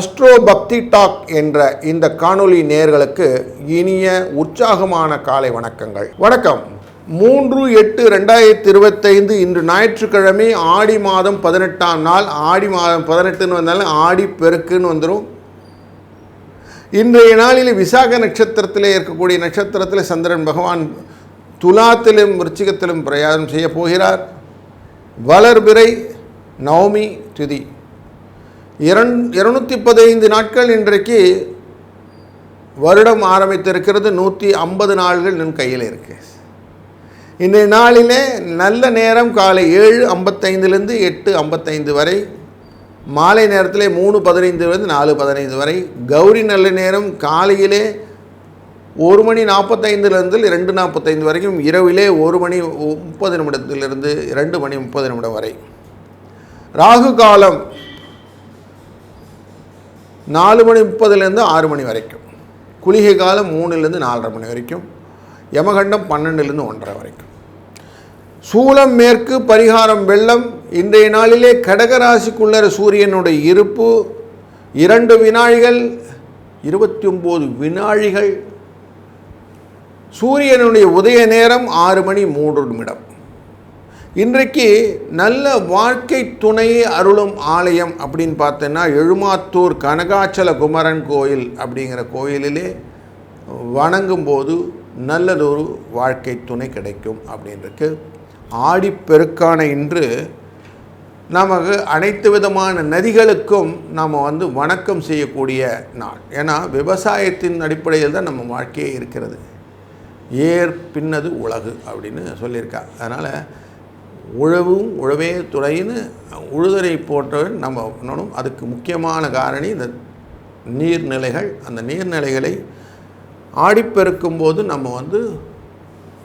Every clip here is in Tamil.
அஸ்ட்ரோ பக்தி டாக் என்ற இந்த காணொலி நேர்களுக்கு இனிய உற்சாகமான காலை வணக்கங்கள். வணக்கம். மூன்று எட்டு ரெண்டாயிரத்தி இருபத்தைந்து இன்று ஞாயிற்றுக்கிழமை ஆடி மாதம் பதினெட்டாம் நாள். ஆடி மாதம் பதினெட்டுன்னு வந்தாலும் ஆடி பெருக்குன்னு வந்துடும் இன்றைய நாளில் விசாக நட்சத்திரத்தில் இருக்கக்கூடிய நட்சத்திரத்தில் சந்திரன் பகவான் துலாத்திலும் விருச்சிகத்திலும் பிரயாணம் செய்ய போகிறார். வளர்பிறை நவமி திதி. இரண் இருநூற்றி பதினைந்து நாட்கள் இன்றைக்கு வருடம் ஆரம்பித்திருக்கிறது. நூற்றி ஐம்பது நாள்கள் என் கையில் இருக்கு. இன்றைய நாளிலே நல்ல நேரம் காலை ஏழு ஐம்பத்தைந்துலேருந்து எட்டு ஐம்பத்தைந்து வரை மாலை நேரத்திலே மூணு பதினைந்துலேருந்து நாலு பதினைந்து வரை கௌரி நல்ல நேரம் காலையிலே ஒரு மணி நாற்பத்தைந்துலேருந்து ரெண்டு நாற்பத்தைந்து வரைக்கும் இரவிலே ஒரு மணி முப்பது நிமிடத்திலிருந்து ரெண்டு மணி முப்பது நிமிடம் வரை. ராகு காலம் நாலு மணி முப்பதுலேருந்து ஆறு மணி வரைக்கும் குளிகை காலம் மூணுலேருந்து நாலரை மணி வரைக்கும் யமகண்டம் பன்னெண்டுலேருந்து ஒன்றரை வரைக்கும் சூலம் மேற்கு பரிகாரம் வெள்ளம் இன்றைய நாளிலே கடகராசிக்குள்ளர சூரியனுடைய இருப்பு இரண்டு வினாழிகள் இருபத்தி ஒம்பது வினாழிகள் சூரியனுடைய உதய நேரம் ஆறு மணி மூன்று நிமிடம். இன்றைக்கு நல்ல வாழ்க்கை துணையை அருளும் ஆலயம் அப்படின்னு பார்த்தோன்னா எழுமாத்தூர் கனகாச்சல குமரன் கோயில் அப்படிங்கிற கோயிலிலே வணங்கும்போது நல்லதொரு வாழ்க்கை துணை கிடைக்கும் அப்படின்றது ஆடிப்பெருக்கான இன்று நமக்கு அனைத்து விதமான நதிகளுக்கும் நாம் வந்து வணக்கம் செய்யக்கூடிய நாள். ஏன்னா விவசாயத்தின் அடிப்படையில் தான் நம்ம வாழ்க்கையே இருக்கிறது. ஏர் பின்னது உலகு அப்படின்னு சொல்லியிருக்கா. அதனால் உழவும் உழவே துறைன்னு உழுதரை போட்டவன் நம்ம பண்ணணும் அதுக்கு முக்கியமான காரணி இந்த நீர்நிலைகள். அந்த நீர்நிலைகளை ஆடிப்பெருக்கும் போது நம்ம வந்து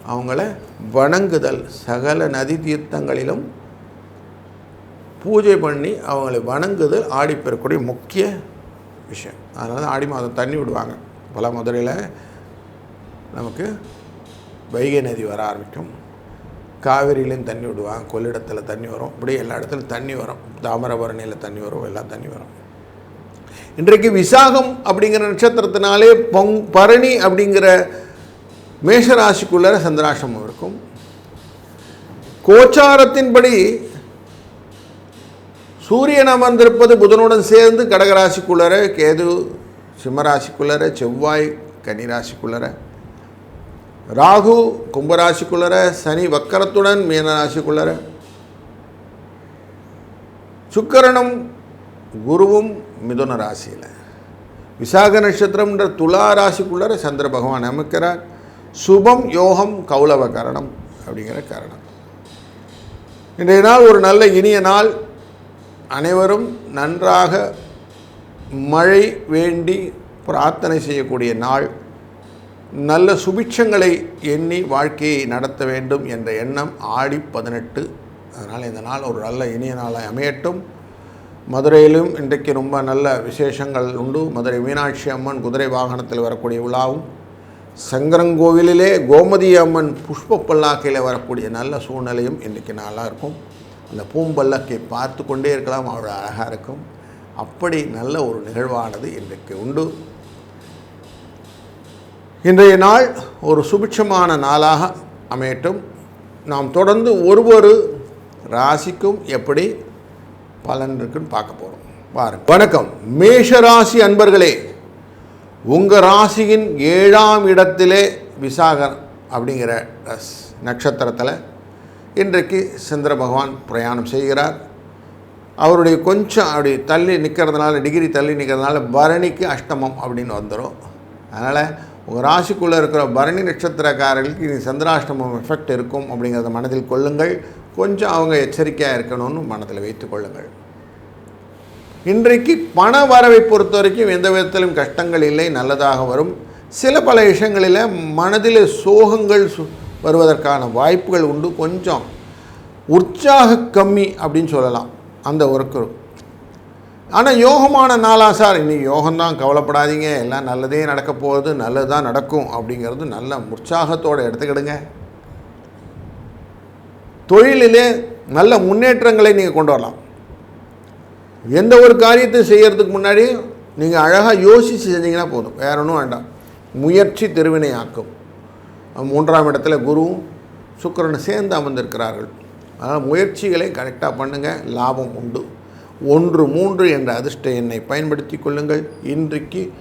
அவங்கள வணங்குதல். சகல நதி தீர்த்தங்களிலும் பூஜை பண்ணி அவங்களை வணங்குதல் ஆடிப்பெருக்கூடிய முக்கிய விஷயம். அதனால தான் ஆடி மாதம் தண்ணி விடுவாங்க. பல மதுரையில் நமக்கு வைகை நதி வர ஆரம்பிக்கும். காவிரியிலையும் தண்ணி விடுவாங்க. கொள்ளிடத்தில் தண்ணி வரும். இப்படி எல்லா இடத்துலையும் தண்ணி வரும். தாமிரபரணியில் தண்ணி வரும். எல்லாம் தண்ணி வரும். இன்றைக்கு விசாகம் அப்படிங்கிற நட்சத்திரத்தினாலே பொங் பரணி அப்படிங்கிற மேஷராசிக்குள்ளே சந்திராசிரமம் இருக்கும். கோச்சாரத்தின்படி சூரியன் அமர்ந்திருப்பது புதனுடன் சேர்ந்து கடகராசிக்குள்ளர கேது சிம்மராசிக்குள்ளர செவ்வாய் கன்னிராசிக்குள்ளர ராகு கும்பராசிக்குள்ளர சனி வக்கரத்துடன் மீனராசிக்குள்ளர. சுக்கரனும் குருவும் மிதுன ராசியில். விசாக நட்சத்திரம்ன்ற துலா ராசிக்குள்ளர சந்திர பகவான் அமைக்கிறார். சுபம் யோகம் கௌலவ கரணம் அப்படிங்கிற கரணம். இன்றைய நாள் ஒரு நல்ல இனிய நாள். அனைவரும் நன்றாக மழை வேண்டி பிரார்த்தனை செய்யக்கூடிய நாள். நல்ல சுபிட்சங்களை எண்ணி வாழ்க்கையை நடத்த வேண்டும் என்ற எண்ணம் ஆடி பதினெட்டு. அதனால் இந்த நாள் ஒரு நல்ல இனிய நாளாக அமையட்டும். மதுரையிலும் இன்றைக்கு ரொம்ப நல்ல விசேஷங்கள் உண்டு. மதுரை மீனாட்சி அம்மன் குதிரை வாகனத்தில் வரக்கூடிய விழாவும் சங்கரங்கோவிலிலே கோமதி அம்மன் புஷ்ப பல்லாக்கையில் வரக்கூடிய நல்ல சூழ்நிலையும் இன்றைக்கு நல்லா இருக்கும். அந்த பூம்பல்லக்கை பார்த்து கொண்டே இருக்கலாம் அவ்வளோ அழகாக இருக்கும். அப்படி நல்ல ஒரு நிகழ்வானது இன்றைக்கு உண்டு. இன்றைய நாள் ஒரு சுபிட்சமான நாளாக அமையட்டும். நாம் தொடர்ந்து ஒரு ஒரு ராசிக்கும் எப்படி பலன் இருக்குன்னு பார்க்க போகிறோம் பாருங்கள் வணக்கம். மேஷ ராசி அன்பர்களே உங்கள் ராசியின் ஏழாம் இடத்திலே விசாகர் அப்படிங்கிற நட்சத்திரத்தில் இன்றைக்கு சந்திர பகவான் பிரயாணம் செய்கிறார். அவருடைய கொஞ்சம் அப்படி தள்ளி நிற்கிறதுனால டிகிரி தள்ளி நிற்கிறதுனால பரணிக்கு அஷ்டமம் அப்படின்னு வந்துடும் அதனால் உங்கள் ராசிக்குள்ளே இருக்கிற பரணி நட்சத்திரக்காரர்களுக்கு இது சந்திராஷ்டமம் எஃபெக்ட் இருக்கும் அப்படிங்கிறத மனதில் கொள்ளுங்கள். கொஞ்சம் அவங்க எச்சரிக்கையாக இருக்கணும்னு மனதில் வைத்து கொள்ளுங்கள். இன்றைக்கு பண வரவை பொறுத்த வரைக்கும் எந்த விதத்திலும் கஷ்டங்கள் இல்லை நல்லதாக வரும். சில பல விஷயங்களில் மனதில் சோகங்கள் சு- வருவதற்கான வாய்ப்புகள் உண்டு. கொஞ்சம் உற்சாக கம்மி அப்படின்னு சொல்லலாம். அந்த ஒர்க்கு ஆனால் யோகமான நாளா சார்? இன்னைக்கு யோகம்தான் கவலைப்படாதீங்க. எல்லாம் நல்லதே நடக்க போகிறது நல்லது தான் நடக்கும் அப்படிங்கிறது நல்ல உற்சாகத்தோடு எடுத்துக்கிடுங்க. தொழிலிலே நல்ல முன்னேற்றங்களை நீங்கள் கொண்டு வரலாம். எந்த ஒரு காரியத்தை செய்கிறதுக்கு முன்னாடி நீங்கள் அழகாக யோசித்து செஞ்சீங்கன்னா போதும். வேற ஒன்றும் வேண்டாம். முயற்சி திருவினை ஆக்கும். மூன்றாம் இடத்துல குருவும் சுக்கரன் சேர்ந்து அமர்ந்திருக்கிறார்கள். அதனால் முயற்சிகளை கரெக்டாக பண்ணுங்கள் லாபம் உண்டு. ஒன்று மூன்று என்ற அதிர்ஷ்ட எண்ணை பயன்படுத்தி கொள்ளுங்கள். இன்றைக்கு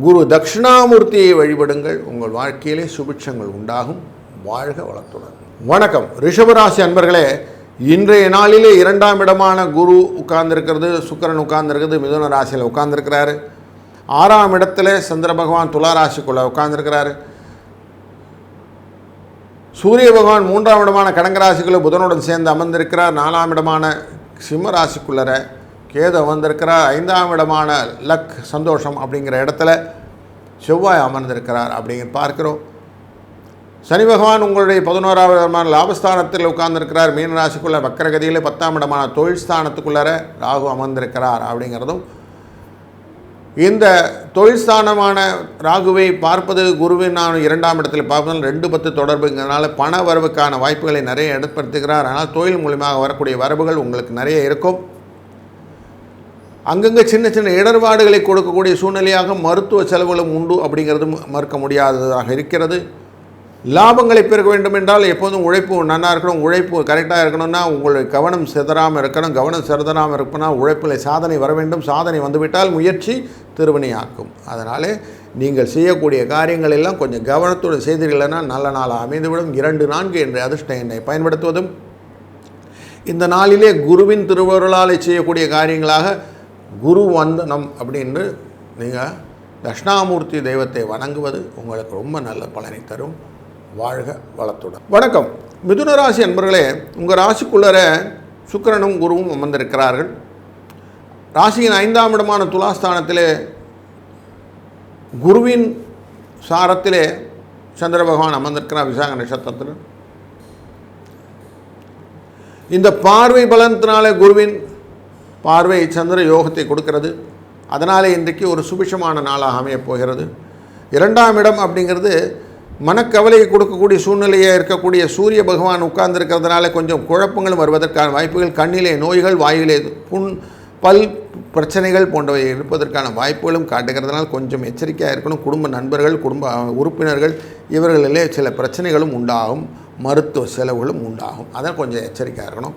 குரு தட்சிணாமூர்த்தியை வழிபடுங்கள். உங்கள் வாழ்க்கையிலே சுபிட்சங்கள் உண்டாகும். வாழ்க வளத்துடன். வணக்கம். ரிஷபராசி அன்பர்களே இன்றைய நாளிலே இரண்டாம் இடமான குரு உட்கார்ந்திருக்கிறது சுக்கிரன் உட்கார்ந்திருக்கிறது மிதுன ராசியில் உட்கார்ந்துருக்கிறாரு. ஆறாம் இடத்துல சந்திர பகவான் துலா ராசிக்குள்ளே உட்கார்ந்திருக்கிறாரு. சூரிய பகவான் மூன்றாம் இடமான கடங்கராசிக்குள்ளே புதனுடன் சேர்ந்து அமர்ந்திருக்கிறார். நாலாம் இடமான சிம்மராசிக்குள்ளர கேது அமர்ந்திருக்கிறார். ஐந்தாம் இடமான லக் சந்தோஷம் அப்படிங்கிற இடத்துல செவ்வாய் அமர்ந்திருக்கிறார் அப்படிங்கிற பார்க்கிறோம். சனி பகவான் உங்களுடைய பதினோராவது இடமான லாபஸ்தானத்தில் உட்கார்ந்திருக்கிறார். மீன ராசிக்குள்ள வக்கரகதியில் பத்தாம் இடமான தொழில் ஸ்தானத்துக்குள்ளார ராகு அமர்ந்திருக்கிறார் அப்படிங்கிறதும் இந்த தொழில் ஸ்தானமான ராகுவை பார்ப்பது குருவின் நான் இரண்டாம் இடத்தில் பார்ப்பதால் ரெண்டு பத்து தொடர்புங்கிறதுனால பண வரவுக்கான வாய்ப்புகளை நிறைய ஏற்படுத்துகிறார். ஆனால் தொழில் மூலியமாக வரக்கூடிய வரவுகள் உங்களுக்கு நிறைய இருக்கும். அங்கங்கே சின்ன சின்ன இடர்பாடுகளை கொடுக்கக்கூடிய சூழ்நிலையாக மருத்துவ செலவுகளும் உண்டு அப்படிங்கிறது மறுக்க முடியாததாக இருக்கிறது. லாபங்களை பெருக வேண்டும் என்றால் எப்போதும் உழைப்பு நன்னா இருக்கணும் உழைப்பு கரெக்டாக இருக்கணும்னா உங்களுடைய கவனம் சிதறாமல் இருக்கணும் கவனம் சிதறாமல் இருக்கணும்னா உழைப்பில் சாதனை வர வேண்டும் சாதனை வந்துவிட்டால் முயற்சி திருவினையாக்கும் அதனாலே நீங்கள் செய்யக்கூடிய காரியங்கள் எல்லாம் கொஞ்சம் கவனத்துடன் செய்தீர்கள்னா நல்ல நாளாக அமைந்துவிடும். இரண்டு நான்கு என்ற அதிர்ஷ்ட எண்ணை பயன்படுத்துவதும் இந்த நாளிலே குருவின் திருவருளாலை செய்யக்கூடிய காரியங்களாக குரு வந்தனம் அப்படின்னு நீங்கள் தட்சிணாமூர்த்தி தெய்வத்தை வணங்குவது உங்களுக்கு ரொம்ப நல்ல பலனை தரும். வாழ்க வளத்துடன். வணக்கம். மிதுன ராசி அன்பர்களே உங்கள் ராசிக்குள்ளர சுக்கிரனும் குருவும் அமர்ந்திருக்கிறார்கள். ராசியின் ஐந்தாம் இடமான துலாஸ்தானத்திலே குருவின் சாரத்திலே சந்திர பகவான் அமர்ந்திருக்கிறார் விசாக நட்சத்திரத்தில் இந்த பார்வை பலத்தினாலே குருவின் பார்வை சந்திர யோகத்தை கொடுக்கிறது. அதனாலே இன்றைக்கு ஒரு சுபிஷமான நாளாக அமையப் போகிறது. இரண்டாம் இடம் அப்படிங்கிறது மனக்கவலையை கொடுக்கக்கூடிய சூழ்நிலையாக இருக்கக்கூடிய சூரிய பகவான் உட்கார்ந்துருக்கிறதுனால கொஞ்சம் குழப்பங்களும் வருவதற்கான வாய்ப்புகள் கண்ணிலே நோய்கள் வாயிலே புண் பல் பிரச்சனைகள் போன்றவை இருப்பதற்கான வாய்ப்புகளும் காட்டுகிறதுனால் கொஞ்சம் எச்சரிக்கையாக இருக்கணும். குடும்ப நண்பர்கள் குடும்ப உறுப்பினர்கள் இவர்களிலே சில பிரச்சனைகளும் உண்டாகும் மருத்துவ செலவுகளும் உண்டாகும். அதான் கொஞ்சம் எச்சரிக்கையாக இருக்கணும்.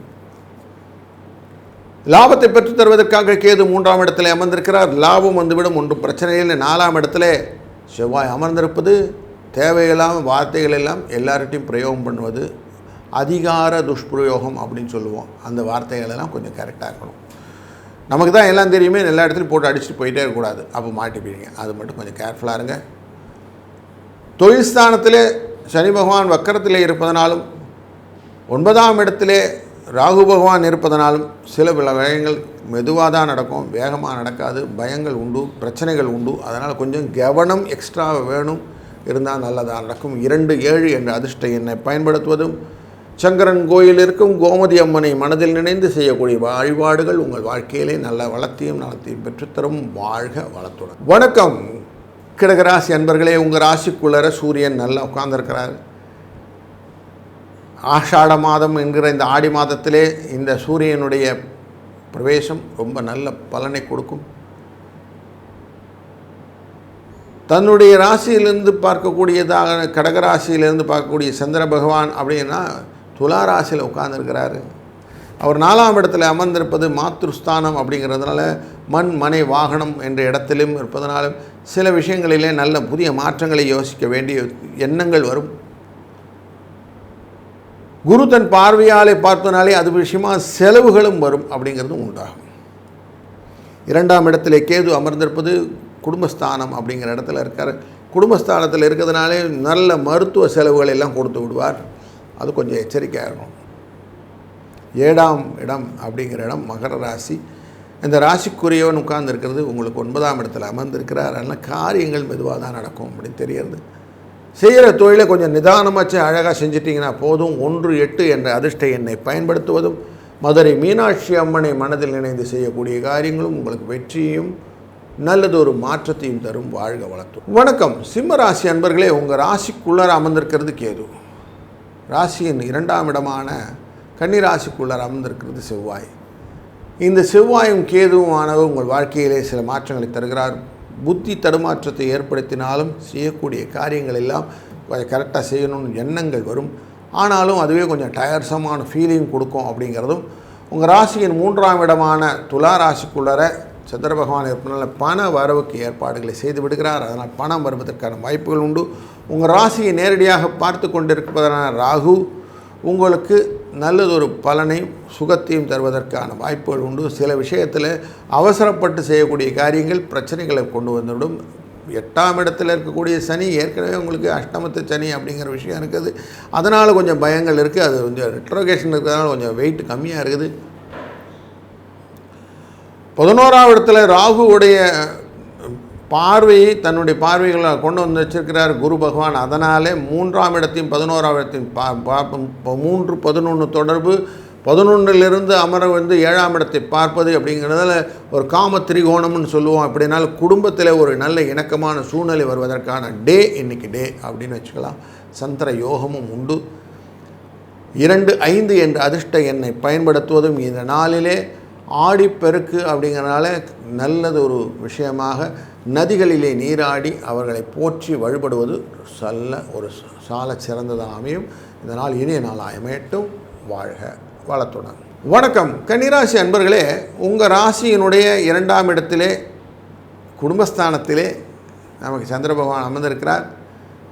லாபத்தை பெற்றுத் தருவதற்காக கேது மூன்றாம் இடத்துல அமர்ந்திருக்கிறார். லாபம் வந்துவிடும் ஒன்றும் பிரச்சனை இல்லை. நாலாம் இடத்துல செவ்வாய் அமர்ந்திருப்பது தேவையில்லாமல் வார்த்தைகள் எல்லாம் எல்லார்ட்டையும் பிரயோகம் பண்ணுவது அதிகார துஷ்பிரயோகம் அப்படின்னு சொல்லுவோம். அந்த வார்த்தைகள் எல்லாம் கொஞ்சம் கரெக்டாக இருக்கணும். நமக்கு தான் எல்லாம் தெரியுமே எல்லா இடத்துலையும் போட்டு அடிச்சுட்டு போயிட்டே இருக்கக்கூடாது. அப்போ மாட்டிப்பீங்க. அது மட்டும் கொஞ்சம் கேர்ஃபுல்லாக இருங்க. தொழில் ஸ்தானத்திலே சனி பகவான் வக்கரத்திலே இருப்பதனாலும் ஒன்பதாம் இடத்திலே ராகு பகவான் இருப்பதனாலும் சில பல விஷயங்கள் மெதுவாக தான் நடக்கும். வேகமாக நடக்காது. பயங்கள் உண்டு. பிரச்சனைகள் உண்டு. அதனால் கொஞ்சம் கவனம் எக்ஸ்ட்ரா வேணும். இருந்தால் நல்லதாக நடக்கும். இரண்டு ஏழு என்ற அதிர்ஷ்ட எண்ணை பயன்படுத்துவதும் சங்கரன் கோயில் இருக்கும் கோமதி அம்மனை மனதில் நினைந்து செய்யக்கூடிய வழிபாடுகள் உங்கள் வாழ்க்கையிலே நல்ல வளத்தையும் நலத்தையும் பெற்றுத்தரும். வாழ்க வளத்துடன். வணக்கம். கிடகராசி அன்பர்களே உங்கள் ராசிக்குள்ளர சூரியன் நல்லா உட்கார்ந்துருக்கிறார். ஆஷாட மாதம் என்கிற இந்த ஆடி மாதத்திலே இந்த சூரியனுடைய பிரவேசம் ரொம்ப நல்ல பலனை கொடுக்கும். தன்னுடைய ராசியிலிருந்து பார்க்கக்கூடியதாக கடகராசியிலிருந்து பார்க்கக்கூடிய சந்திர பகவான் அப்படின்னா துலா ராசியில் உட்கார்ந்துருக்கிறாரு. அவர் நாலாம் இடத்துல அமர்ந்திருப்பது மாத்ருஸ்தானம் அப்படிங்கிறதுனால மண் மனை வாகனம் என்ற இடத்திலும் இருப்பதனாலும் சில விஷயங்களிலே நல்ல புதிய மாற்றங்களை யோசிக்க வேண்டிய எண்ணங்கள் வரும். குரு தன் பார்வையாலே பார்த்தனாலே அது விஷயமாக செலவுகளும் வரும் அப்படிங்கிறதும் உண்டாகும். இரண்டாம் இடத்திலே கேது அமர்ந்திருப்பது குடும்பஸ்தானம் அப்படிங்கிற இடத்துல இருக்கார். குடும்பஸ்தானத்தில் இருக்கிறதுனாலே நல்ல மருத்துவ செலவுகள் எல்லாம் கொடுத்து விடுவார். அது கொஞ்சம் எச்சரிக்கையாக இருக்கும் ஏழாம் இடம் அப்படிங்கிற இடம் மகர ராசி. இந்த ராசிக்குரியவன் உட்கார்ந்துருக்கிறது உங்களுக்கு ஒன்பதாம் இடத்துல அமர்ந்திருக்கிறார். அதனால் காரியங்கள் மெதுவாக தான் நடக்கும் அப்படின்னு தெரியறது செய்கிற தொழிலை கொஞ்சம் நிதானமாச்சு அழகாக செஞ்சிட்டிங்கன்னா போதும். ஒன்று எட்டு என்ற அதிர்ஷ்ட எண்ணை பயன்படுத்துவதும் மதுரை மீனாட்சி அம்மனை மனதில் இணைந்து செய்யக்கூடிய காரியங்களும் உங்களுக்கு வெற்றியும் நல்லது நல்லதொரு மாற்றத்தையும் தரும் வாழ்க வளர்த்தும் வணக்கம். சிம்ம ராசி அன்பர்களே உங்கள் ராசிக்குள்ளார அமர்ந்திருக்கிறது கேது. ராசியின் இரண்டாம் இடமான கன்னிராசிக்குள்ளர் அமர்ந்திருக்கிறது செவ்வாய். இந்த செவ்வாயும் கேதுவுமானவர் உங்கள் வாழ்க்கையிலே சில மாற்றங்களை தருகிறார். புத்தி தடுமாற்றத்தை ஏற்படுத்தினாலும் செய்யக்கூடிய காரியங்கள் எல்லாம் கொஞ்சம் கரெக்டாக செய்யணும்னு எண்ணங்கள் வரும். ஆனாலும் அதுவே கொஞ்சம் டயர்சமான ஃபீலிங் கொடுக்கும் அப்படிங்கிறதும் உங்கள் ராசியின் மூன்றாம் இடமான துலா ராசிக்குள்ளர சந்திர பகவான் இருப்பதனால பண வரவுக்கு ஏற்பாடுகளை செய்து விடுகிறார். அதனால் பணம் வருவதற்கான வாய்ப்புகள் உண்டு. உங்கள் ராசியை நேரடியாக பார்த்து கொண்டிருப்பதனான ராகு உங்களுக்கு நல்லதொரு பலனை சுகத்தையும் தருவதற்கான வாய்ப்புகள் உண்டு. சில விஷயத்தில் அவசரப்பட்டு செய்யக்கூடிய காரியங்கள் பிரச்சனைகளை கொண்டு வந்துவிடும். எட்டாம் இடத்துல இருக்கக்கூடிய சனி ஏற்கனவே உங்களுக்கு அஷ்டமத்து சனி அப்படிங்கிற விஷயம் இருக்குது. அதனால் கொஞ்சம் பயங்கள் இருக்குது. அது கொஞ்சம் ரெட்ரோகேஷன் இருக்கிறதுனால கொஞ்சம் வெயிட் கம்மியாக இருக்குது. பதினோராவது இடத்துல ராகுவுடைய பார்வையை தன்னுடைய பார்வைகளை கொண்டு வந்து வச்சிருக்கிறார் குரு பகவான். அதனாலே மூன்றாம் இடத்தையும் பதினோராம் இடத்தையும் பா பார்ப்போம் இப்போ மூன்று பதினொன்று தொடர்பு பதினொன்றிலிருந்து அமர வந்து ஏழாம் இடத்தை பார்ப்பது அப்படிங்கிறதுல ஒரு காம திரிகோணம்னு சொல்லுவோம். அப்படின்னால குடும்பத்தில் ஒரு நல்ல இணக்கமான சூழ்நிலை வருவதற்கான டே இன்னைக்கு டே அப்படின்னு வச்சுக்கலாம். சந்திர யோகமும் உண்டு. இரண்டு ஐந்து என்ற அதிர்ஷ்ட எண்ணை பயன்படுத்துவதும் இந்த நாளிலே ஆடிப்பெருக்கு அப்படிங்கிறனால நல்லது ஒரு விஷயமாக நதிகளிலே நீராடி அவர்களை போற்றி வழிபடுவது நல்ல ஒரு சால சிறந்ததாக அமையும். இந்த நாள் இனிய நாளாக அமையட்டும். வாழ்க வளத்துடன். வணக்கம். கன்னிராசி அன்பர்களே உங்கள் ராசியினுடைய இரண்டாம் இடத்திலே குடும்பஸ்தானத்திலே நமக்கு சந்திர பகவான் அமர்ந்திருக்கிறார்.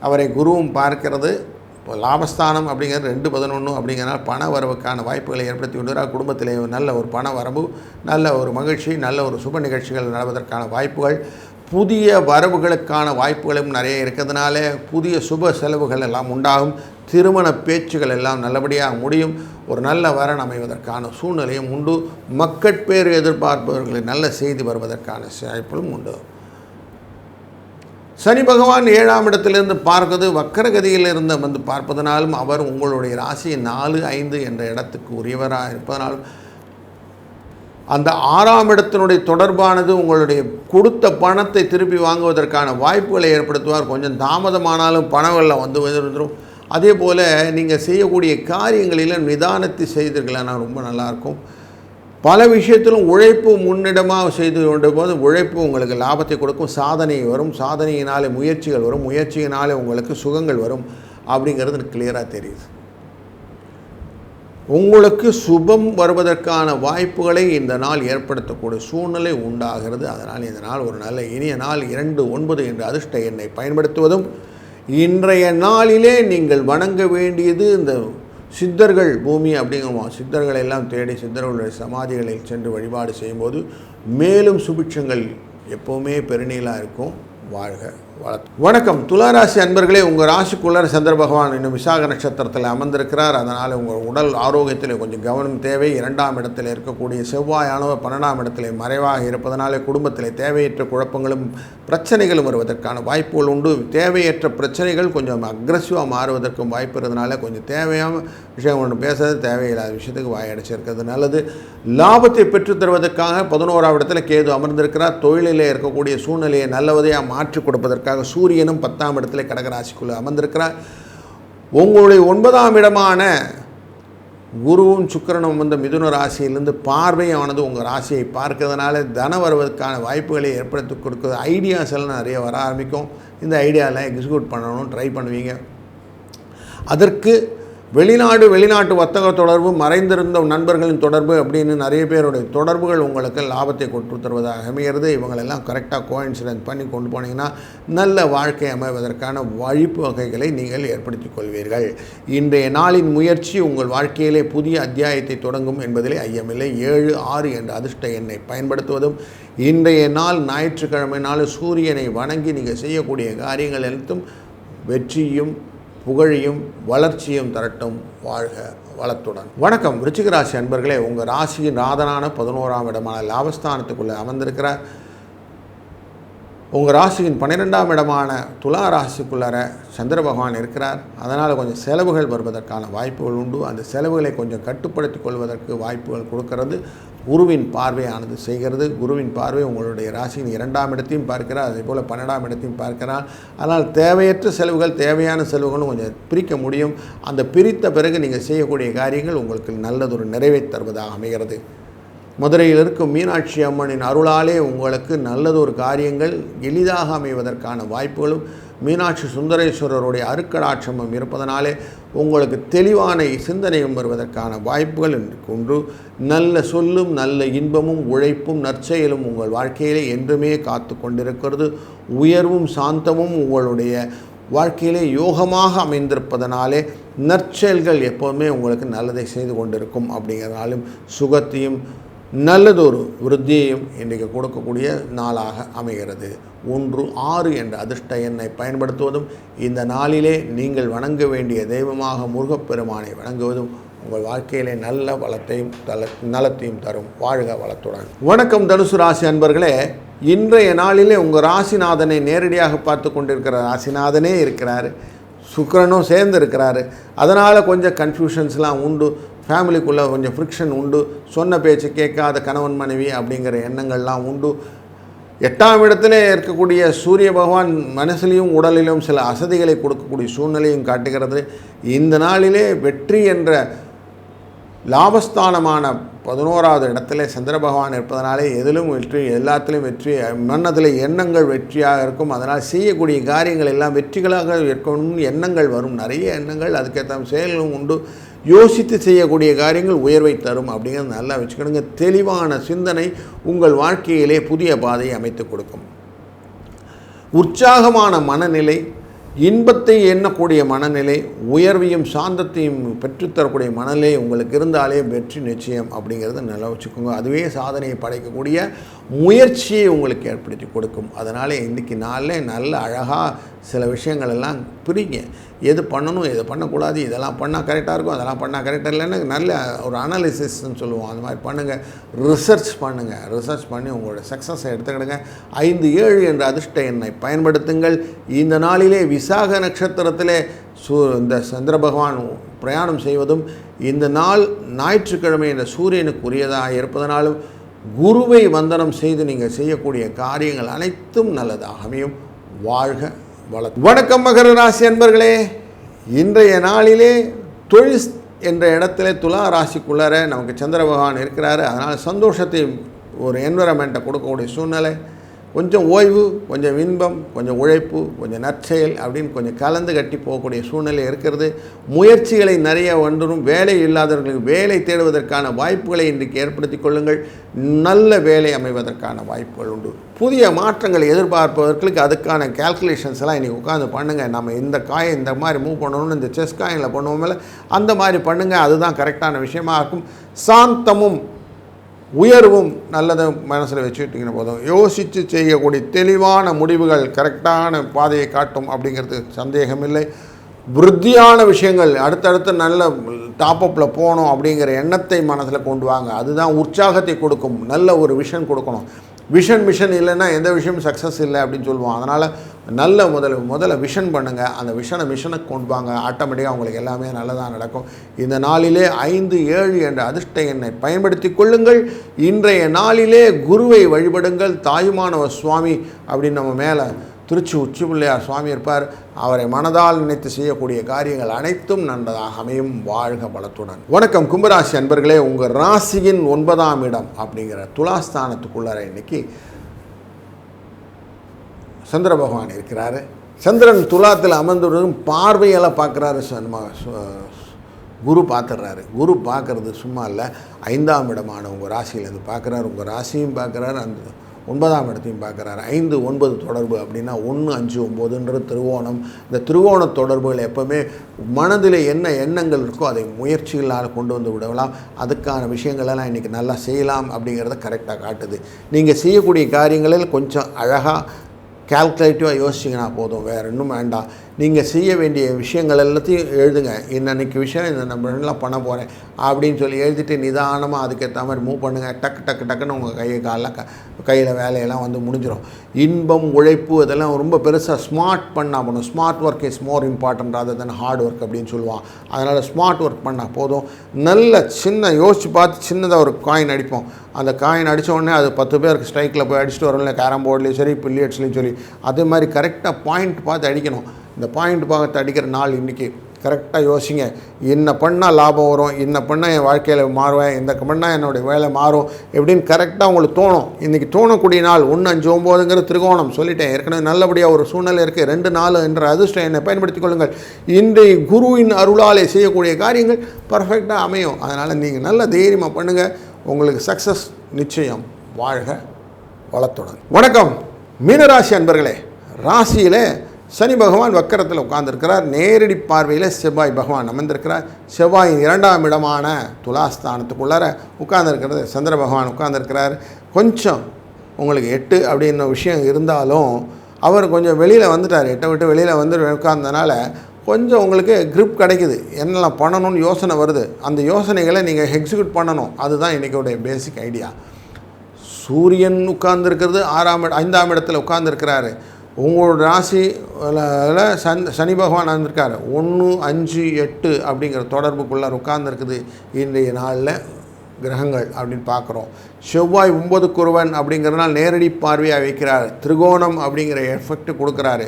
அவரை குருவும் பார்க்கிறது. இப்போ லாபஸ்தானம் அப்படிங்கிறது ரெண்டு பதினொன்று அப்படிங்கிறனால பண வரவுக்கான வாய்ப்புகளை ஏற்படுத்தி கொண்டு குடும்பத்திலே நல்ல ஒரு பண வரவு நல்ல ஒரு மகிழ்ச்சி நல்ல ஒரு சுப நிகழ்ச்சிகள் நடவதற்கான வாய்ப்புகள். புதிய வரவுகளுக்கான வாய்ப்புகளும் நிறைய இருக்கிறதுனால புதிய சுப செலவுகள் எல்லாம் உண்டாகும். திருமண பேச்சுகள் எல்லாம் நல்லபடியாக முடியும். ஒரு நல்ல வரன் அமைவதற்கான சூழ்நிலையும் உண்டு. மக்கட்பேறு எதிர்பார்ப்பவர்களின் நல்ல செய்தி வருவதற்கான வாய்ப்புகளும் உண்டு. சனி பகவான் ஏழாம் இடத்திலிருந்து பார்ப்பது வக்கரகதியிலிருந்து வந்து பார்ப்பதனாலும் அவர் உங்களுடைய ராசி நாலு ஐந்து என்ற இடத்துக்கு உரியவராக இருப்பதனாலும் அந்த ஆறாம் இடத்தினுடைய தொடர்பானது உங்களுடைய கொடுத்த பணத்தை திருப்பி வாங்குவதற்கான வாய்ப்புகளை ஏற்படுத்துவார். கொஞ்சம் தாமதமானாலும் பணவெல்லாம் வந்து வந்துடும் அதே போல் நீங்கள் செய்யக்கூடிய காரியங்களில் நிதானத்தை செய்தீர்கள்னா ரொம்ப நல்லாயிருக்கும். பல விஷயத்திலும் உழைப்பு முன்னிடமாக செய்து கொண்ட போது உழைப்பு உங்களுக்கு லாபத்தை கொடுக்கும் சாதனை வரும் சாதனையினாலே முயற்சிகள் வரும் முயற்சியினாலே உங்களுக்கு சுகங்கள் வரும் அப்படிங்கிறது எனக்கு கிளியராக தெரியுது. உங்களுக்கு சுபம் வருவதற்கான வாய்ப்புகளை இந்த நாள் ஏற்படுத்தக்கூடிய சூழ்நிலை உண்டாகிறது. அதனால் இந்த நாள் ஒரு நல்ல இனிய நாள். இரண்டு ஒன்பது என்ற அதிர்ஷ்ட எண்ணை பயன்படுத்துவதும் இன்றைய நாளிலே நீங்கள் வணங்க வேண்டியது இந்த சித்தர்கள் பூமி அப்படிங்குவோம். சித்தர்களை எல்லாம் தேடி சித்தர்களுடைய சமாதிகளில் சென்று வழிபாடு செய்யும்போது மேலும் சுபிட்சங்கள் எப்போவுமே பெருநீலாக இருக்கும். வாழ்க. வணக்கம். துளாராசி அன்பர்களே உங்கள் ராசிக்குள்ளர் சந்திர பகவான் இன்னும் விசாக நட்சத்திரத்தில் அமர்ந்திருக்கிறார். அதனால் உங்கள் உடல் ஆரோக்கியத்தில் கொஞ்சம் கவனம் தேவை. இரண்டாம் இடத்தில் இருக்கக்கூடிய செவ்வாயானவர் பன்னெண்டாம் இடத்திலே மறைவாக இருப்பதனாலே குடும்பத்தில் தேவையற்ற குழப்பங்களும் பிரச்சனைகளும் வருவதற்கான வாய்ப்புகள் உண்டு. தேவையற்ற பிரச்சனைகள் கொஞ்சம் அக்ரஸிவாக மாறுவதற்கும் வாய்ப்பு இருந்தனால கொஞ்சம் தேவையான விஷயம் ஒன்று பேசுறது தேவையில்லாத விஷயத்துக்கு வாயடைச்சிருக்கிறது நல்லது. லாபத்தை பெற்றுத் தருவதற்காக பதினோராம் இடத்துல கேது அமர்ந்திருக்கிறார். தொழிலிலே இருக்கக்கூடிய சூழ்நிலையை நல்லவதையாக மாற்றி கொடுப்பதற்கு கொடுப்பதற்காக சூரியனும் பத்தாம் இடத்துல கடகராசிக்குள்ளே அமர்ந்திருக்கிறார். உங்களுடைய ஒன்பதாம் இடமான குருவும் சுக்கிரனும் வந்த மிதுன ராசியிலிருந்து பார்வையானது உங்கள் ராசியை பார்க்கறதுனால தன வருவதற்கான வாய்ப்புகளை ஏற்படுத்தி கொடுக்குறது ஐடியாஸ் எல்லாம் நிறைய வர ஆரம்பிக்கும். இந்த ஐடியாவில் எக்ஸிக்யூட் பண்ணணும் ட்ரை பண்ணுவீங்க. அதற்கு வெளிநாடு வெளிநாட்டு வர்த்தக தொடர்பு மறைந்திருந்த நண்பர்களின் தொடர்பு அப்படின்னு நிறைய பேருடைய தொடர்புகள் உங்களுக்கு லாபத்தை கொண்டு தருவதாக இவங்களெல்லாம் கரெக்டாக கோயின்சிடன்ஸ் பண்ணி கொண்டு போனீங்கன்னா நல்ல வாழ்க்கை அமைவதற்கான வழிப்பு வகைகளை நீங்கள் ஏற்படுத்திக் கொள்வீர்கள். இன்றைய நாளின் முயற்சி உங்கள் வாழ்க்கையிலே புதிய அத்தியாயத்தை தொடங்கும் என்பதிலே ஐயமில்லை. ஏழு ஆறு என்ற அதிர்ஷ்ட எண்ணை பயன்படுத்துவதும் இன்றைய நாள் ஞாயிற்றுக்கிழமை நாள் சூரியனை வணங்கி நீங்கள் செய்யக்கூடிய காரியங்கள் அனைத்தும் வெற்றியும் புகழையும் வளர்ச்சியும் தரட்டும் வாழ்க வளத்துடன். வணக்கம். ரிச்சிகராசி அன்பர்களே உங்கள் ராசியின் ராதனான பதினோராம் இடமான லாபஸ்தானத்துக்குள்ளே அமர்ந்திருக்கிறார். உங்கள் ராசியின் பன்னிரெண்டாம் இடமான துலா ராசிக்குள்ளார சந்திர பகவான் இருக்கிறார். அதனால் கொஞ்சம் செலவுகள் வருவதற்கான வாய்ப்புகள் உண்டு. அந்த செலவுகளை கொஞ்சம் கட்டுப்படுத்தி கொள்வதற்கு வாய்ப்புகள் கொடுக்கறது. குருவின் பார்வையானது செய்கிறது. குருவின் பார்வை உங்களுடைய ராசியின் இரண்டாம் இடத்தையும் பார்க்கிறார். அதே போல் பன்னெண்டாம் இடத்தையும் பார்க்கிறார். அதனால் தேவையற்ற செலவுகள் தேவையான செலவுகளும் கொஞ்சம் பிரிக்க முடியும். அந்த பிரித்த பிறகு நீங்கள் செய்யக்கூடிய காரியங்கள் உங்களுக்கு நல்லதொரு நிறைவை தருவதாக அமைகிறது. மதுரையில் இருக்கும் மீனாட்சி அம்மனின் அருளாலே உங்களுக்கு நல்லதொரு காரியங்கள் எளிதாக அமைவதற்கான வாய்ப்புகளும் மீனாட்சி சுந்தரேஸ்வரருடைய அருக்கடாட்சமும் இருப்பதனாலே உங்களுக்கு தெளிவான சிந்தனையும் வருவதற்கான வாய்ப்புகள் உண்டு. நல்ல சொல்லும் நல்ல இன்பமும் உழைப்பும் நற்செயலும் உங்கள் வாழ்க்கையிலே என்றுமே காத்து கொண்டிருக்கிறது. உயர்வும் சாந்தமும் உங்களுடைய வாழ்க்கையிலே யோகமாக அமைந்திருப்பதனாலே நற்செயல்கள் எப்போதுமே உங்களுக்கு நல்லதை செய்து கொண்டிருக்கும். அப்படிங்கிறதாலும் சுகத்தையும் நல்லதொரு விருத்தியையும் இன்றைக்கு கொடுக்கக்கூடிய நாளாக அமைகிறது. ஒன்று ஆறு என்ற அதிர்ஷ்ட எண்ணை பயன்படுத்துவதும் இந்த நாளிலே நீங்கள் வணங்க வேண்டிய தெய்வமாக முருகப்பெருமானை வணங்குவதும் உங்கள் வாழ்க்கையிலே நல்ல வளத்தையும் தல நலத்தையும் தரும். வாழ்க வளத்துடன். வணக்கம் தனுசு ராசி அன்பர்களே. இன்றைய நாளிலே உங்கள் ராசிநாதனை நேரடியாக பார்த்து கொண்டிருக்கிற ராசிநாதனே இருக்கிறார். சுக்கிரனும் சேர்ந்து இருக்கிறாரு அதனால் கொஞ்சம் கன்ஃபியூஷன்ஸ்லாம் உண்டு. ஃபேமிலிக்குள்ளே கொஞ்சம் ஃப்ரிக்ஷன் உண்டு. சொன்ன பேச்சு கேட்காத கணவன் மனைவி அப்படிங்கிற எண்ணங்கள்லாம் உண்டு. எட்டாம் இடத்துல இருக்கக்கூடிய சூரிய பகவான் மனசிலையும் உடலிலும் சில அசதிகளை கொடுக்கக்கூடிய சூழ்நிலையும் காட்டுகிறது. இந்த நாளிலே வெற்றி என்ற லாபஸ்தானமான பதினோராவது இடத்துல சந்திர பகவான் இருப்பதனாலே எதிலும் வெற்றி எல்லாத்திலும் வெற்றி மன்னத்தில் எண்ணங்கள் வெற்றியாக இருக்கும். அதனால் செய்யக்கூடிய காரியங்கள் எல்லாம் வெற்றிகளாக இருக்கணும் எண்ணங்கள் வரும். நிறைய எண்ணங்கள் அதுக்கேற்ற செயல்களும் உண்டு. யோசித்து செய்யக்கூடிய காரியங்கள் உயர்வை தரும் அப்படிங்கிறது நல்லா வச்சுக்கணுங்க. தெளிவான சிந்தனை உங்கள் வாழ்க்கையிலே புதிய பாதையை அமைத்து கொடுக்கும். உற்சாகமான மனநிலை இன்பத்தை எண்ணக்கூடிய மனநிலை உயர்வையும் சாந்தத்தையும் பெற்றுத்தரக்கூடிய மனநிலை உங்களுக்கு இருந்தாலே வெற்றி நிச்சயம் அப்படிங்கிறத நல்லா வச்சுக்கோங்க. அதுவே சாதனையை படைக்கக்கூடிய முயற்சியை உங்களுக்கு ஏற்படுத்தி கொடுக்கும். அதனால் இன்றைக்கி நாளில் நல்ல அழகாக சில விஷயங்கள் எல்லாம் பிரிங்க எது பண்ணணும் எது பண்ணக்கூடாது இதெல்லாம் பண்ணால் கரெக்டாக இருக்கும் அதெல்லாம் பண்ணால் கரெக்டாக இல்லைன்னு நல்ல ஒரு அனாலிசிஸ்ன்னு சொல்லுவோம். அந்த மாதிரி பண்ணுங்கள் ரிசர்ச் பண்ணுங்கள் ரிசர்ச் பண்ணி உங்களோட சக்ஸஸை எடுத்துக்கிடுங்க. ஐந்து ஏழு என்ற அதிர்ஷ்ட எண்ணை பயன்படுத்துங்கள். இந்த நாளிலே விசாக நட்சத்திரத்திலே சூ இந்த சந்திர பகவான் பிரயாணம் செய்வதும் இந்த நாள் ஞாயிற்றுக்கிழமை என்ற சூரியனுக்குரியதாக இருப்பதனாலும் குருவை வந்தனம் செய்து நீங்கள் செய்யக்கூடிய காரியங்கள் அனைத்தும் நல்லதாக அமையும் வாழ்க வள வணக்கம் மகர ராசி அன்பர்களே. இன்றைய நாளிலே தொழில் என்ற இடத்துல துலா ராசிக்குள்ளார நமக்கு சந்திர பகவான் இருக்கிறாரு. அதனால் சந்தோஷத்தை ஒரு என்வரன்மெண்ட்டை கொடுக்கக்கூடிய சூழ்நிலை. கொஞ்சம் ஓய்வு கொஞ்சம் இன்பம் கொஞ்சம் உழைப்பு கொஞ்சம் நற்செயல் அப்படின்னு கொஞ்சம் கலந்து கட்டி போகக்கூடிய சூழ்நிலை இருக்கிறது. முயற்சிகளை நிறைய வந்துடும் வேலை இல்லாதவர்களுக்கு வேலை தேடுவதற்கான வாய்ப்புகளை இன்றைக்கு ஏற்படுத்தி கொள்ளுங்கள். நல்ல வேலை அமைவதற்கான வாய்ப்புகள் உண்டு. புதிய மாற்றங்களை எதிர்பார்ப்பவர்களுக்கு அதுக்கான கேல்குலேஷன்ஸ் எல்லாம் இன்றைக்கி உட்காந்து பண்ணுங்கள் நம்ம இந்த காயை இந்த மாதிரி மூவ் பண்ணணும்னு இந்த செஸ் காயினில் பண்ணுவோம்ல அந்த மாதிரி பண்ணுங்கள் அதுதான் கரெக்டான விஷயமா இருக்கும். சாந்தமும் உயர்வும் நல்லதை மனசில் வச்சுக்கிட்டிங்கன்னா போதும். யோசித்து செய்யக்கூடிய தெளிவான முடிவுகள் கரெக்டான பாதையை காட்டும் அப்படிங்கிறது சந்தேகமில்லை. விருத்தியான விஷயங்கள் அடுத்தடுத்து நல்ல டாப்அப்பில் போகணும் அப்படிங்கிற எண்ணத்தை மனசில் கொண்டு வாங்க. அதுதான் உற்சாகத்தை கொடுக்கும் நல்ல ஒரு விஷன் கொடுக்கணும். விஷன் மிஷன் இல்லைன்னா எந்த விஷயமும் சக்ஸஸ் இல்லை அப்படின்னு சொல்லுவோம். அதனால் நல்ல முதல்ல முதல்ல விஷன் பண்ணுங்கள் அந்த விஷனை மிஷனுக்கு கொண்டு வாங்க. ஆட்டோமேட்டிக்காக உங்களுக்கு எல்லாமே நல்லதாக நடக்கும். இந்த நாளிலே ஐந்து ஏழு என்ற அதிர்ஷ்ட எண்ணை பயன்படுத்தி கொள்ளுங்கள். இன்றைய நாளிலே குருவை வழிபடுங்கள். தாயுமானவர் சுவாமி அப்படின்னு நம்ம மேலே திருச்சி உச்சி பிள்ளையார் சுவாமி இருப்பார். அவரை மனதால் நினைத்து செய்யக்கூடிய காரியங்கள் அனைத்தும் நன்றதாக அமையும். வாழ்க பலத்துடன் வணக்கம் கும்பராசி அன்பர்களே உங்கள் ராசியின் ஒன்பதாம் இடம் அப்படிங்கிற துலாஸ்தானத்துக்குள்ளார இன்னைக்கு சந்திர பகவான் இருக்கிறாரு. சந்திரன் துலாத்தில் அமர்ந்துடன் பார்வையெல்லாம் பார்க்குறாரு குரு பார்த்துடுறாரு. குரு பார்க்குறது சும்மா இல்லை ஐந்தாம் இடமான உங்கள் ராசியிலேருந்து பார்க்குறாரு. உங்கள் ராசியும் பார்க்குறாரு. அந்த ஒன்பதாம் இடத்தையும் பார்க்குறாரு. ஐந்து ஒன்பது தொடர்பு அப்படின்னா ஒன்று அஞ்சு ஒம்போதுன்ற திருவோணம் இந்த திருவோண தொடர்புகள் எப்போவுமே மனதில் என்ன எண்ணங்கள் இருக்கோ அதை முயற்சிகளால் கொண்டு வந்து விடலாம். அதுக்கான விஷயங்களெல்லாம் இன்றைக்கி நல்லா செய்யலாம் அப்படிங்கிறத கரெக்டாக காட்டுது. நீங்கள் செய்யக்கூடிய காரியங்களில் கொஞ்சம் அழகாக கால்குலேட்டிவாக யோசிச்சிங்கன்னா போதும். வேறு இன்னும் வேண்டாம். நீங்கள் செய்ய வேண்டிய விஷயங்கள் எல்லாத்தையும் எழுதுங்க. இன்னன்னைக்கு விஷயம் இந்த நம்ம பண்ண போகிறேன் அப்படின்னு சொல்லி எழுதிட்டு நிதானமாக அதுக்கேற்ற மாதிரி மூவ் பண்ணுங்கள் டக்கு டக்கு டக்குன்னு உங்கள் கையை காலில் க கையில் வேலையெல்லாம் வந்து முடிஞ்சிடும் இன்பம் உழைப்பு இதெல்லாம் ரொம்ப பெருசாக ஸ்மார்ட் பண்ணால் போகணும் smart work is more important rather than hard work அப்படின்னு சொல்லுவான். அதனால் ஸ்மார்ட் ஒர்க் பண்ணால் போதும். நல்ல சின்ன யோசித்து பார்த்து சின்னதாக ஒரு காயின் அடிப்போம். அந்த காயின் அடித்த உடனே அது பத்து பேருக்கு ஸ்ட்ரைக்கில் போய் அடிச்சுட்டு வரோம்ல கேரம் போர்ட்லேயும் சரி பில்லியட்ஸ்லேயும் சொல்லி அதே மாதிரி கரெக்டாக பாயிண்ட் பார்த்து அடிக்கணும். இந்த பாயிண்ட் பாகத்தை அடிக்கிற நாள் இன்றைக்கி கரெக்டாக யோசிங்க. என்ன பண்ணால் லாபம் வரும்? என்ன பண்ணால் என் வாழ்க்கையில் மாறுவேன்? இந்த பண்ணால் என்னுடைய வேலை மாறும்? எப்படின்னு கரெக்டாக உங்களுக்கு தோணும். இன்றைக்கி தோணக்கூடிய நாள் ஒன்று அஞ்சு ஒம்போதுங்கிற திருகோணம் சொல்லிட்டேன். ஏற்கனவே நல்லபடியாக ஒரு சூழ்நிலை இருக்குது ரெண்டு நாலு என்ற அதிர்ஷ்டம் என்னை பயன்படுத்திக் கொள்ளுங்கள். இன்றைய குருவின் அருளாலே செய்யக்கூடிய காரியங்கள் பர்ஃபெக்டாக அமையும். அதனால் நீங்கள் நல்ல தைரியமாக பண்ணுங்கள் உங்களுக்கு சக்ஸஸ் நிச்சயம். வாழ்க வளத்துடன். வணக்கம். மீனராசி அன்பர்களே ராசியிலே சனி பகவான் வக்கரத்தில் உட்கார்ந்துருக்கிறார். நேரடி பார்வையில் செவ்வாய் பகவான் அமர்ந்திருக்கிறார். செவ்வாயின் இரண்டாம் இடமான துலாஸ்தானத்துக்குள்ளார உட்கார்ந்துருக்கிறது. சந்திர பகவான் உட்கார்ந்துருக்கிறார். கொஞ்சம் உங்களுக்கு எட்டு அப்படின்ன விஷயம் இருந்தாலும் அவர் கொஞ்சம் வெளியில் வந்துட்டார். எட்டை விட்டு வெளியில் வந்து உட்கார்ந்தனால கொஞ்சம் உங்களுக்கு க்ரிப் கிடைக்குது. என்னெல்லாம் பண்ணணும்னு யோசனை வருது. அந்த யோசனைகளை நீங்கள் எக்ஸிக்யூட் பண்ணணும். அதுதான் இன்றைக்கோடைய பேசிக் ஐடியா சூரியன் உட்கார்ந்துருக்கிறது. ஆறாம் இடம் ஐந்தாம் இடத்துல உட்கார்ந்துருக்கிறாரு. உங்களோட ராசி சன் சனி பகவான் இருந்திருக்காரு ஒன்று அஞ்சு எட்டு அப்படிங்கிற தொடர்புக்குள்ளார் உட்கார்ந்துருக்குது இன்றைய நாளில் கிரகங்கள் அப்படின்னு பார்க்குறோம். செவ்வாய் ஒன்பது குருவன் அப்படிங்கிறதுனால நேரடி பார்வையாக வைக்கிறார். திரிகோணம் அப்படிங்கிற எஃபெக்ட் கொடுக்குறாரு.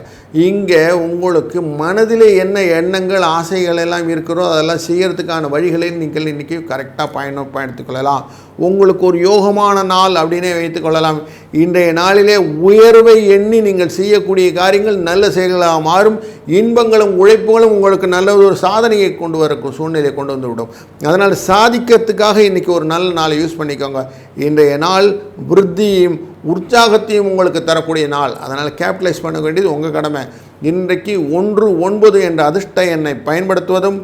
இங்கே உங்களுக்கு மனதிலே என்ன எண்ணங்கள் ஆசைகள் எல்லாம் இருக்கிறோ அதெல்லாம் செய்கிறதுக்கான வழிகளை நீங்கள் இன்றைக்கி கரெக்டாக பயணம் பயணத்துக்கொள்ளலாம். உங்களுக்கு ஒரு யோகமான நாள் அப்படின்னே வைத்துக்கொள்ளலாம் இன்றைய நாளிலே உயர்வை எண்ணி நீங்கள் செய்யக்கூடிய காரியங்கள் நல்ல செயல்களாக மாறும். இன்பங்களும் உழைப்புகளும் உங்களுக்கு நல்ல ஒரு சாதனையை கொண்டு வரக்கும் சூழ்நிலையை கொண்டு வந்துவிடும். அதனால் சாதிக்கிறதுக்காக இன்றைக்கி ஒரு நல்ல நாளை யூஸ் பண்ணிக்கோங்க. இன்றைய நாள் விருத்தியும் உற்சாகத்தையும் உங்களுக்கு தரக்கூடிய நாள். அதனால் கேபிட்டலைஸ் பண்ண வேண்டியது உங்கள் கடமை. இன்றைக்கு ஒன்று ஒன்பது என்ற அதிர்ஷ்ட எண்ணை பயன்படுத்துவதும்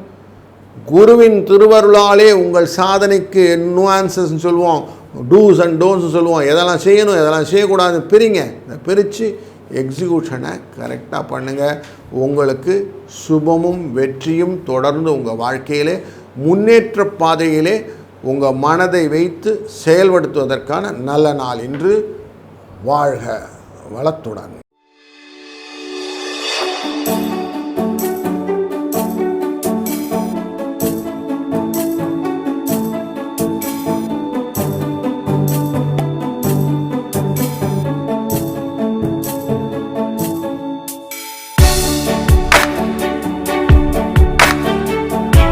குருவின் திருவருளாலே உங்கள் சாதனைக்கு நுவான்சஸ்ன்னு சொல்லுவோம் டூஸ் அண்ட் டோன்ஸ் சொல்லுவோம். எதெல்லாம் செய்யணும் எதெல்லாம் செய்யக்கூடாதுன்னு பிரிங்க. பிரித்து எக்ஸிக்யூஷனை கரெக்டாக பண்ணுங்கள் உங்களுக்கு சுபமும் வெற்றியும் தொடர்ந்து உங்கள் வாழ்க்கையிலே முன்னேற்ற பாதையிலே உங்கள் மனதை வைத்து செயல்படுத்துவதற்கான நல்ல நாள் இன்று. வாழ்க வளத்துடன்.